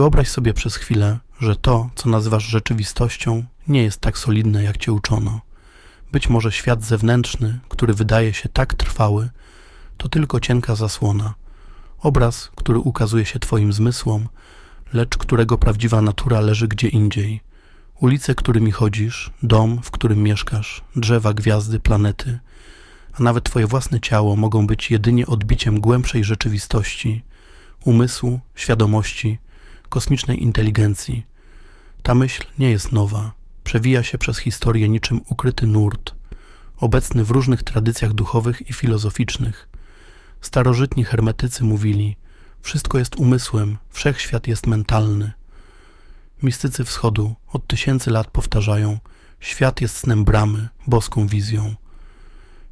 Wyobraź sobie przez chwilę, że to, co nazywasz rzeczywistością, nie jest tak solidne, jak cię uczono. Być może świat zewnętrzny, który wydaje się tak trwały, to tylko cienka zasłona. Obraz, który ukazuje się Twoim zmysłom, lecz którego prawdziwa natura leży gdzie indziej. Ulice, którymi chodzisz, dom, w którym mieszkasz, drzewa, gwiazdy, planety, a nawet Twoje własne ciało mogą być jedynie odbiciem głębszej rzeczywistości, umysłu, świadomości, kosmicznej inteligencji. Ta myśl nie jest nowa, przewija się przez historię niczym ukryty nurt, obecny w różnych tradycjach duchowych i filozoficznych. Starożytni hermetycy mówili: Wszystko jest umysłem, wszechświat jest mentalny. Mistycy wschodu od tysięcy lat powtarzają: Świat jest snem bramy, boską wizją.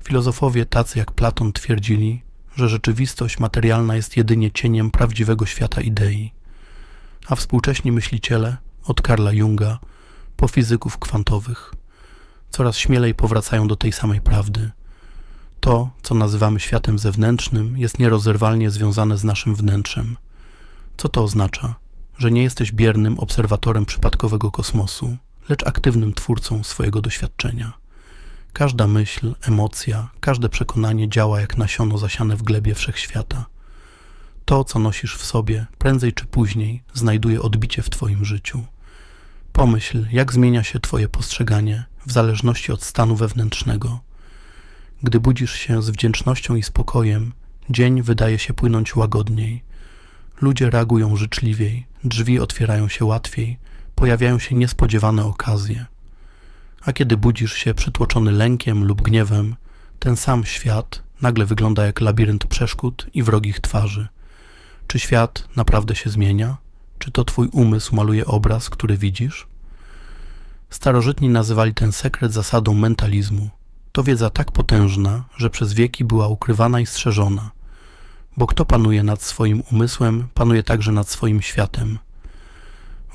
Filozofowie tacy jak Platon twierdzili, że rzeczywistość materialna jest jedynie cieniem prawdziwego świata idei. A współcześni myśliciele, od Karla Junga po fizyków kwantowych, coraz śmielej powracają do tej samej prawdy. To, co nazywamy światem zewnętrznym, jest nierozerwalnie związane z naszym wnętrzem. Co to oznacza? Że nie jesteś biernym obserwatorem przypadkowego kosmosu, lecz aktywnym twórcą swojego doświadczenia. Każda myśl, emocja, każde przekonanie działa jak nasiono zasiane w glebie wszechświata. To, co nosisz w sobie, prędzej czy później znajduje odbicie w Twoim życiu. Pomyśl, jak zmienia się Twoje postrzeganie w zależności od stanu wewnętrznego. Gdy budzisz się z wdzięcznością i spokojem, dzień wydaje się płynąć łagodniej. Ludzie reagują życzliwiej, drzwi otwierają się łatwiej, pojawiają się niespodziewane okazje. A kiedy budzisz się przytłoczony lękiem lub gniewem, ten sam świat nagle wygląda jak labirynt przeszkód i wrogich twarzy. Czy świat naprawdę się zmienia? Czy to twój umysł maluje obraz, który widzisz? Starożytni nazywali ten sekret zasadą mentalizmu. To wiedza tak potężna, że przez wieki była ukrywana i strzeżona. Bo kto panuje nad swoim umysłem, panuje także nad swoim światem.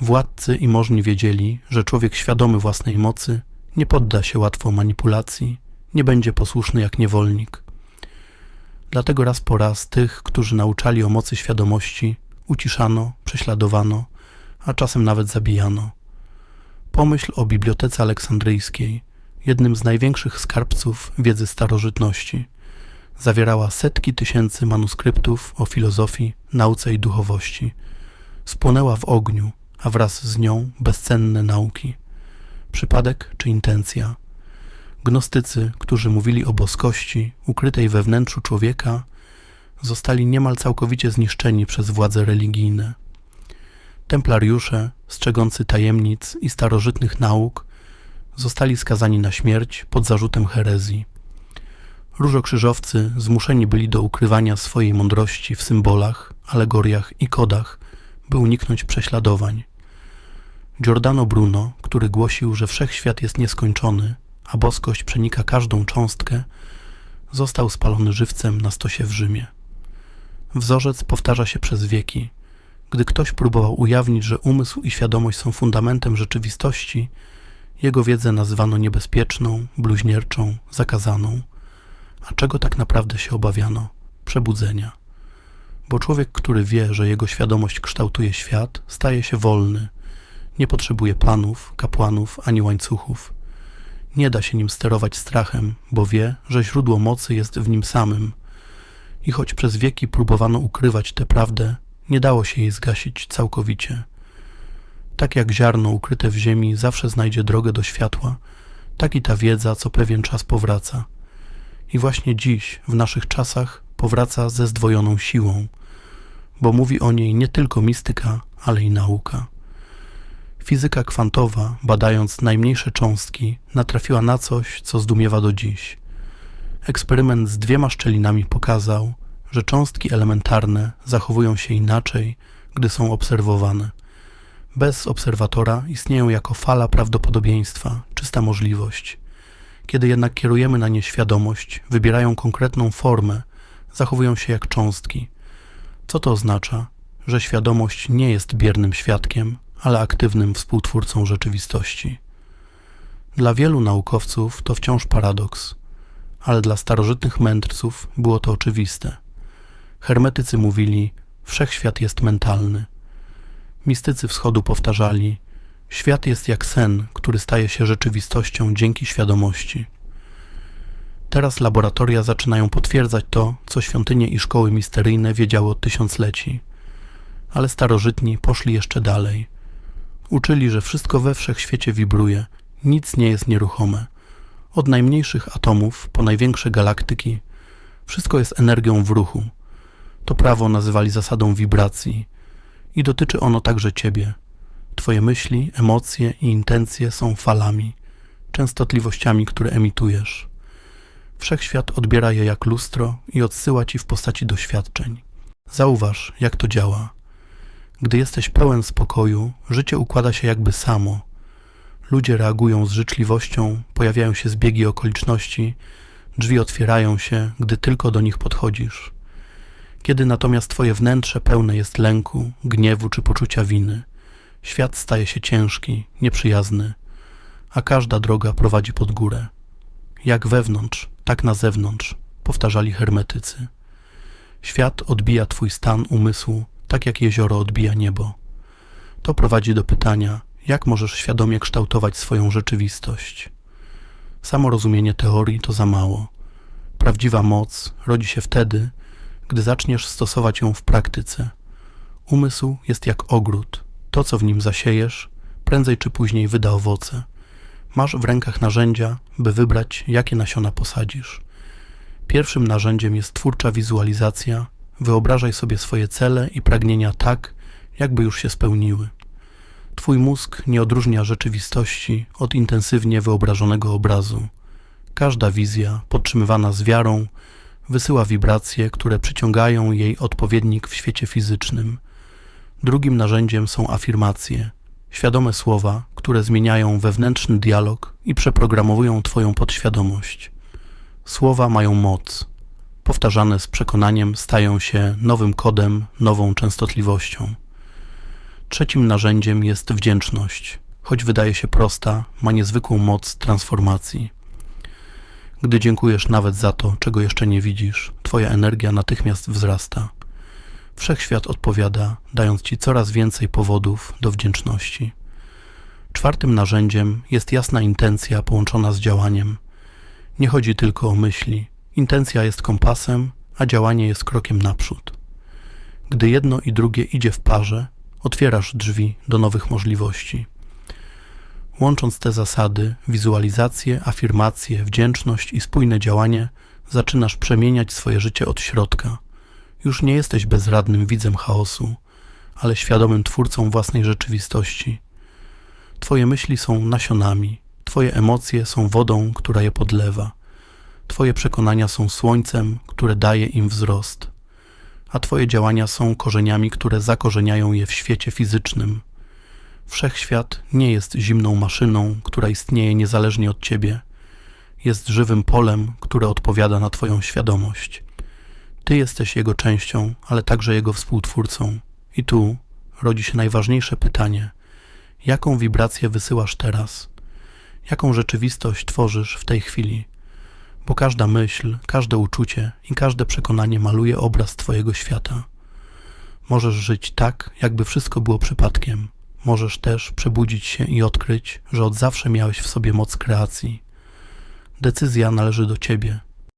Władcy i możni wiedzieli, że człowiek świadomy własnej mocy nie podda się łatwo manipulacji, nie będzie posłuszny jak niewolnik. Dlatego raz po raz tych, którzy nauczali o mocy świadomości, uciszano, prześladowano, a czasem nawet zabijano. Pomyśl o Bibliotece Aleksandryjskiej, jednym z największych skarbców wiedzy starożytności. Zawierała setki tysięcy manuskryptów o filozofii, nauce i duchowości. Spłonęła w ogniu, a wraz z nią bezcenne nauki. Przypadek czy intencja? Gnostycy, którzy mówili o boskości ukrytej we wnętrzu człowieka, zostali niemal całkowicie zniszczeni przez władze religijne. Templariusze, strzegący tajemnic i starożytnych nauk, zostali skazani na śmierć pod zarzutem herezji. Różokrzyżowcy zmuszeni byli do ukrywania swojej mądrości w symbolach, alegoriach i kodach, by uniknąć prześladowań. Giordano Bruno, który głosił, że wszechświat jest nieskończony, a boskość przenika każdą cząstkę, został spalony żywcem na stosie w Rzymie. Wzorzec powtarza się przez wieki. Gdy ktoś próbował ujawnić, że umysł i świadomość są fundamentem rzeczywistości, jego wiedzę nazywano niebezpieczną, bluźnierczą, zakazaną. A czego tak naprawdę się obawiano? Przebudzenia. Bo człowiek, który wie, że jego świadomość kształtuje świat, staje się wolny. Nie potrzebuje planów, kapłanów ani łańcuchów. Nie da się nim sterować strachem, bo wie, że źródło mocy jest w nim samym. I choć przez wieki próbowano ukrywać tę prawdę, nie dało się jej zgasić całkowicie. Tak jak ziarno ukryte w ziemi zawsze znajdzie drogę do światła, tak i ta wiedza co pewien czas powraca. I właśnie dziś, w naszych czasach, powraca ze zdwojoną siłą, bo mówi o niej nie tylko mistyka, ale i nauka. Fizyka kwantowa, badając najmniejsze cząstki, natrafiła na coś, co zdumiewa do dziś. Eksperyment z dwiema szczelinami pokazał, że cząstki elementarne zachowują się inaczej, gdy są obserwowane. Bez obserwatora istnieją jako fala prawdopodobieństwa, czysta możliwość. Kiedy jednak kierujemy na nie świadomość, wybierają konkretną formę, zachowują się jak cząstki. Co to oznacza? Że świadomość nie jest biernym świadkiem, ale aktywnym współtwórcą rzeczywistości. Dla wielu naukowców to wciąż paradoks, ale dla starożytnych mędrców było to oczywiste. Hermetycy mówili, wszechświat jest mentalny. Mistycy wschodu powtarzali: Świat jest jak sen, który staje się rzeczywistością dzięki świadomości. Teraz laboratoria zaczynają potwierdzać to, co świątynie i szkoły misteryjne wiedziały od tysiącleci. Ale starożytni poszli jeszcze dalej. Uczyli, że wszystko we wszechświecie wibruje, nic nie jest nieruchome. Od najmniejszych atomów po największe galaktyki, wszystko jest energią w ruchu. To prawo nazywali zasadą wibracji i dotyczy ono także ciebie. Twoje myśli, emocje i intencje są falami, częstotliwościami, które emitujesz. Wszechświat odbiera je jak lustro i odsyła ci w postaci doświadczeń. Zauważ, jak to działa. Gdy jesteś pełen spokoju, życie układa się jakby samo. Ludzie reagują z życzliwością, pojawiają się zbiegi okoliczności, drzwi otwierają się, gdy tylko do nich podchodzisz. Kiedy natomiast twoje wnętrze pełne jest lęku, gniewu czy poczucia winy, świat staje się ciężki, nieprzyjazny, a każda droga prowadzi pod górę. Jak wewnątrz, tak na zewnątrz, powtarzali hermetycy. Świat odbija twój stan umysłu, tak jak jezioro odbija niebo. To prowadzi do pytania, jak możesz świadomie kształtować swoją rzeczywistość. Samo rozumienie teorii to za mało. Prawdziwa moc rodzi się wtedy, gdy zaczniesz stosować ją w praktyce. Umysł jest jak ogród. To, co w nim zasiejesz, prędzej czy później wyda owoce. Masz w rękach narzędzia, by wybrać, jakie nasiona posadzisz. Pierwszym narzędziem jest twórcza wizualizacja. Wyobrażaj sobie swoje cele i pragnienia tak, jakby już się spełniły. Twój mózg nie odróżnia rzeczywistości od intensywnie wyobrażonego obrazu. Każda wizja, podtrzymywana z wiarą, wysyła wibracje, które przyciągają jej odpowiednik w świecie fizycznym. Drugim narzędziem są afirmacje, świadome słowa, które zmieniają wewnętrzny dialog i przeprogramowują Twoją podświadomość. Słowa mają moc. Powtarzane z przekonaniem stają się nowym kodem, nową częstotliwością. Trzecim narzędziem jest wdzięczność. Choć wydaje się prosta, ma niezwykłą moc transformacji. Gdy dziękujesz nawet za to, czego jeszcze nie widzisz, Twoja energia natychmiast wzrasta. Wszechświat odpowiada, dając Ci coraz więcej powodów do wdzięczności. Czwartym narzędziem jest jasna intencja połączona z działaniem. Nie chodzi tylko o myśli. Intencja jest kompasem, a działanie jest krokiem naprzód. Gdy jedno i drugie idzie w parze, otwierasz drzwi do nowych możliwości. Łącząc te zasady, wizualizację, afirmację, wdzięczność i spójne działanie, zaczynasz przemieniać swoje życie od środka. Już nie jesteś bezradnym widzem chaosu, ale świadomym twórcą własnej rzeczywistości. Twoje myśli są nasionami, Twoje emocje są wodą, która je podlewa. Twoje przekonania są słońcem, które daje im wzrost, a Twoje działania są korzeniami, które zakorzeniają je w świecie fizycznym. Wszechświat nie jest zimną maszyną, która istnieje niezależnie od Ciebie. Jest żywym polem, które odpowiada na Twoją świadomość. Ty jesteś jego częścią, ale także jego współtwórcą. I tu rodzi się najważniejsze pytanie: jaką wibrację wysyłasz teraz? Jaką rzeczywistość tworzysz w tej chwili? Bo każda myśl, każde uczucie i każde przekonanie maluje obraz Twojego świata. Możesz żyć tak, jakby wszystko było przypadkiem. Możesz też przebudzić się i odkryć, że od zawsze miałeś w sobie moc kreacji. Decyzja należy do Ciebie